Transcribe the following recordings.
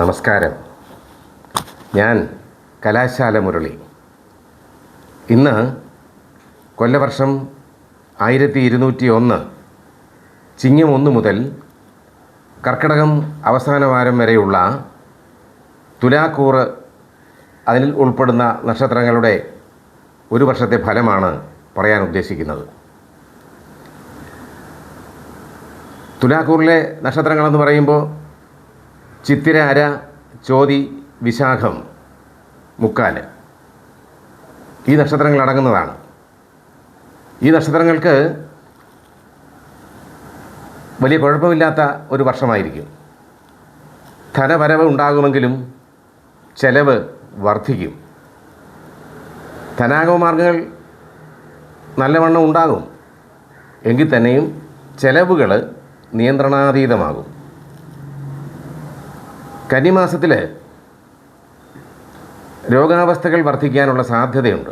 നമസ്കാരം. ഞാൻ കലാശാല മുരളി. ഇന്ന് കൊല്ലവർഷം ആയിരത്തി ഇരുന്നൂറ്റി ഒന്ന് ചിങ്ങം ഒന്ന് മുതൽ കർക്കിടകം അവസാന വാരം വരെയുള്ള തുലാക്കൂറ് അതിൽ ഉൾപ്പെടുന്ന നക്ഷത്രങ്ങളുടെ ഒരു വർഷത്തെ ഫലമാണ് പറയാൻ ഉദ്ദേശിക്കുന്നത്. തുലാക്കൂറിലെ നക്ഷത്രങ്ങളെന്ന് പറയുമ്പോൾ ചിത്തിര അര ചോതി വിശാഖം മുക്കാൽ ഈ നക്ഷത്രങ്ങൾ അടങ്ങുന്നതാണ്. ഈ നക്ഷത്രങ്ങൾക്ക് വലിയ കുഴപ്പമില്ലാത്ത ഒരു വർഷമായിരിക്കും. ധനവരവ് ഉണ്ടാകുമെങ്കിലും ചെലവ് വർദ്ധിക്കും. ധനാഗമാർഗങ്ങൾ നല്ലവണ്ണം ഉണ്ടാകും. എങ്കിൽ തന്നെയും ചെലവുകൾ നിയന്ത്രണാതീതമാകും. കന്നിമാസത്തിൽ രോഗാവസ്ഥകൾ വർദ്ധിക്കാനുള്ള സാധ്യതയുണ്ട്.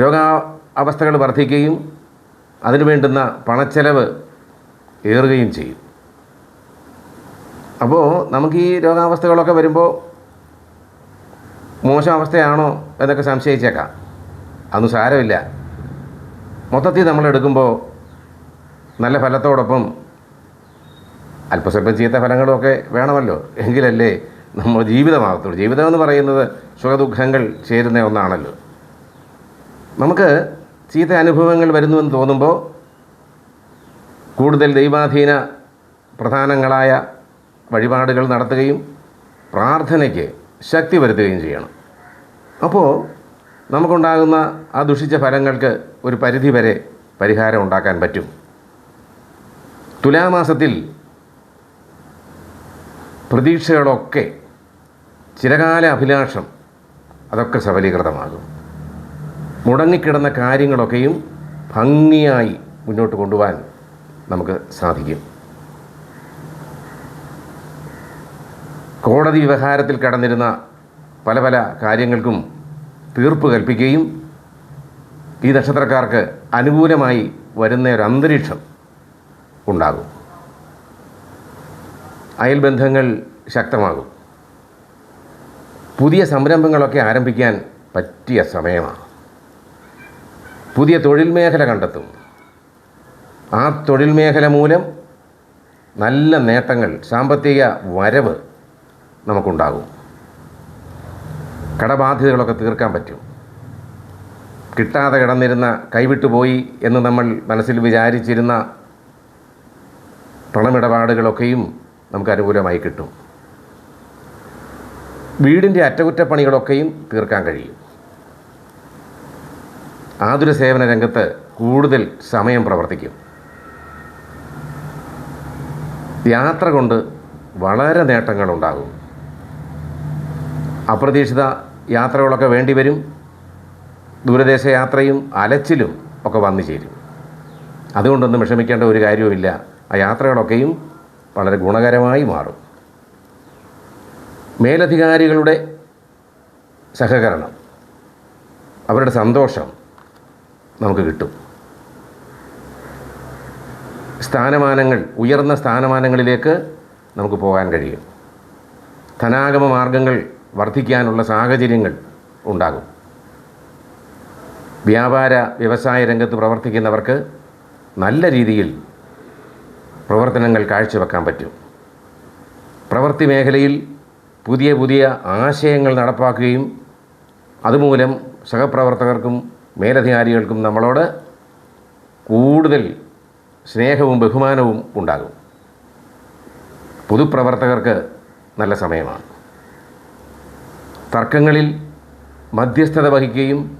രോഗാവസ്ഥകൾ വർദ്ധിക്കുകയും അതിനു വേണ്ടുന്ന പണച്ചെലവ് ഏറുകയും ചെയ്യും. അപ്പോൾ നമുക്ക് ഈ രോഗാവസ്ഥകളൊക്കെ വരുമ്പോൾ മോശം അവസ്ഥയാണോ എന്നൊക്കെ സംശയിച്ചേക്കാം. അതൊന്നും സാരമില്ല. മൊത്തത്തിൽ നമ്മളെടുക്കുമ്പോൾ നല്ല ഫലത്തോടൊപ്പം അല്പസ്വല്പം ചീത്ത ഫലങ്ങളുമൊക്കെ വേണമല്ലോ. എങ്കിലല്ലേ നമ്മൾ ജീവിതമാകത്തുള്ളൂ ജീവിതം എന്ന് പറയുന്നത് സുഖദുഃഖങ്ങൾ ചേരുന്ന ഒന്നാണല്ലോ. നമുക്ക് ചീത്ത അനുഭവങ്ങൾ വരുന്നുവെന്ന് തോന്നുമ്പോൾ കൂടുതൽ ദൈവാധീന പ്രധാനങ്ങളായ വഴിപാടുകൾ നടത്തുകയും പ്രാർത്ഥനയ്ക്ക് ശക്തി വരുത്തുകയും ചെയ്യണം. അപ്പോൾ നമുക്കുണ്ടാകുന്ന ആ ദുഷിച്ച ഫലങ്ങൾക്ക് ഒരു പരിധി വരെ പരിഹാരം ഉണ്ടാക്കാൻ പറ്റും. തുലാമാസത്തിൽ പ്രതീക്ഷകളൊക്കെ ചിരകാല അഭിലാഷം അതൊക്കെ സഫലീകൃതമാകും മുടങ്ങിക്കിടന്ന കാര്യങ്ങളൊക്കെയും ഭംഗിയായി മുന്നോട്ട് കൊണ്ടുപോകാൻ നമുക്ക് സാധിക്കും. കോടതി വ്യവഹാരത്തിൽ കടന്നിരുന്ന പല പല കാര്യങ്ങൾക്കും തീർപ്പ് കൽപ്പിക്കുകയും ഈ നക്ഷത്രക്കാർക്ക് അനുകൂലമായി വരുന്ന ഒരു അന്തരീക്ഷം ഉണ്ടാകും. അയൽബന്ധങ്ങൾ ശക്തമാകും. പുതിയ സംരംഭങ്ങളൊക്കെ ആരംഭിക്കാൻ പറ്റിയ സമയമാണ്. പുതിയ തൊഴിൽ മേഖല കണ്ടെത്തും. ആ തൊഴിൽ മേഖല മൂലം നല്ല നേട്ടങ്ങൾ സാമ്പത്തിക വരവ് നമുക്കുണ്ടാകും. കടബാധ്യതകളൊക്കെ തീർക്കാൻ പറ്റും. കിട്ടാതെ കിടന്നിരുന്ന കൈവിട്ടുപോയി എന്ന് നമ്മൾ മനസ്സിൽ വിചാരിച്ചിരുന്ന പണമിടപാടുകളൊക്കെയും നമുക്ക് അനുകൂലമായി കിട്ടും. വീടിന്റെ അറ്റകുറ്റപ്പണികളൊക്കെയും തീർക്കാൻ കഴിയും. ആതുര സേവന രംഗത്ത് കൂടുതൽ സമയം പ്രവർത്തിക്കും. യാത്ര കൊണ്ട് വളരെ നേട്ടങ്ങളുണ്ടാകും. അപ്രതീക്ഷിത യാത്രകളൊക്കെ വേണ്ടി വരും. ദൂരദേശ യാത്രയും അലച്ചിലും ഒക്കെ വന്നു ചേരും. അതുകൊണ്ടൊന്നും വിഷമിക്കേണ്ട ഒരു കാര്യവുമില്ല. ആ യാത്രകളൊക്കെയും വളരെ ഗുണകരമായി മാറും. മേലധികാരികളുടെ സഹകരണം അവരുടെ സന്തോഷം നമുക്ക് കിട്ടും. സ്ഥാനമാനങ്ങൾ ഉയർന്ന സ്ഥാനമാനങ്ങളിലേക്ക് നമുക്ക് പോകാൻ കഴിയും. ധനാഗമ മാർഗങ്ങൾ വർദ്ധിക്കാനുള്ള സാഹചര്യങ്ങൾ ഉണ്ടാകും. വ്യാപാര വ്യവസായ രംഗത്ത് പ്രവർത്തിക്കുന്നവർക്ക് നല്ല രീതിയിൽ പ്രവർത്തനങ്ങൾ കാഴ്ചവെക്കാൻ പറ്റും. പ്രവൃത്തി മേഖലയിൽ പുതിയ പുതിയ ആശയങ്ങൾ നടപ്പാക്കുകയും അതുമൂലം സഹപ്രവർത്തകർക്കും മേലധികാരികൾക്കും നമ്മളോട് കൂടുതൽ സ്നേഹവും ബഹുമാനവും ഉണ്ടാകും. പൊതുപ്രവർത്തകർക്ക് നല്ല സമയമാണ്. തർക്കങ്ങളിൽ മധ്യസ്ഥത വഹിക്കുകയും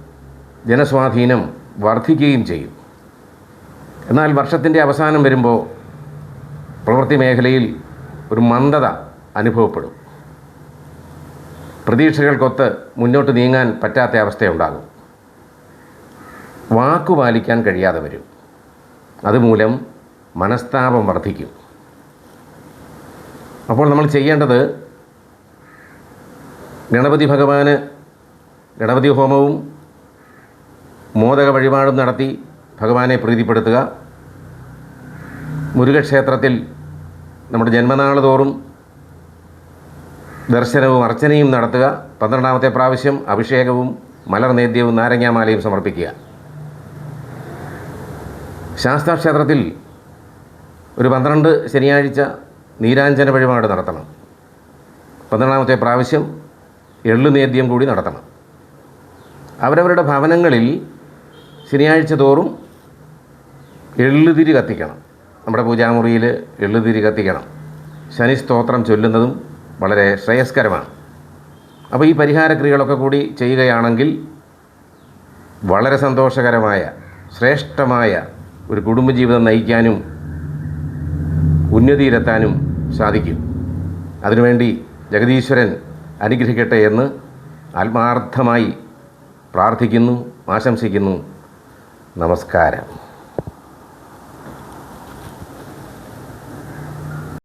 ജനസ്വാധീനം വർദ്ധിക്കുകയും ചെയ്യും. എന്നാൽ വർഷത്തിന്റെ അവസാനം വരുമ്പോൾ പ്രവൃത്തി മേഖലയിൽ ഒരു മന്ദത അനുഭവപ്പെടും. പ്രതീക്ഷകൾക്കൊത്ത് മുന്നോട്ട് നീങ്ങാൻ പറ്റാത്ത അവസ്ഥയുണ്ടാകും. വാക്കു പാലിക്കാൻ കഴിയാതെ വരും. അതുമൂലം മനസ്താപം വർദ്ധിക്കും. അപ്പോൾ നമ്മൾ ചെയ്യേണ്ടത് ഗണപതി ഭഗവാന് ഗണപതി ഹോമവും മോദക വഴിപാടും നടത്തി ഭഗവാനെ പ്രീതിപ്പെടുത്തുക. മുരുകക്ഷേത്രത്തിൽ നമ്മുടെ ജന്മനാൾ തോറും ദർശനവും അർച്ചനയും നടത്തുക. പന്ത്രണ്ടാമത്തെ പ്രാവശ്യം അഭിഷേകവും മലർനേദ്യവും നാരങ്ങാമാലയും സമർപ്പിക്കുക. ശാസ്താക്ഷേത്രത്തിൽ ഒരു പന്ത്രണ്ട് ശനിയാഴ്ച നീരാഞ്ജന വഴിപാട് നടത്തണം. പന്ത്രണ്ടാമത്തെ പ്രാവശ്യം എള്ളുനേദ്യം കൂടി നടത്തണം. അവരവരുടെ ഭവനങ്ങളിൽ ശനിയാഴ്ച തോറും എള്ളുതിരി കത്തിക്കണം. നമ്മുടെ പൂജാമുറിയിൽ എള്ളുതിരി കത്തിക്കണം. ശനി സ്തോത്രം ചൊല്ലുന്നതും വളരെ ശ്രേയസ്കരമാണ്. അപ്പോൾ ഈ പരിഹാരക്രിയകളൊക്കെ കൂടി ചെയ്യുകയാണെങ്കിൽ വളരെ സന്തോഷകരമായ ശ്രേഷ്ഠമായ ഒരു കുടുംബജീവിതം നയിക്കാനും ഉന്നതിയിലെത്താനും സാധിക്കും. അതിനുവേണ്ടി ജഗദീശ്വരൻ അനുഗ്രഹിക്കട്ടെ എന്ന് ആത്മാർത്ഥമായി പ്രാർത്ഥിക്കുന്നു ആശംസിക്കുന്നു. നമസ്കാരം.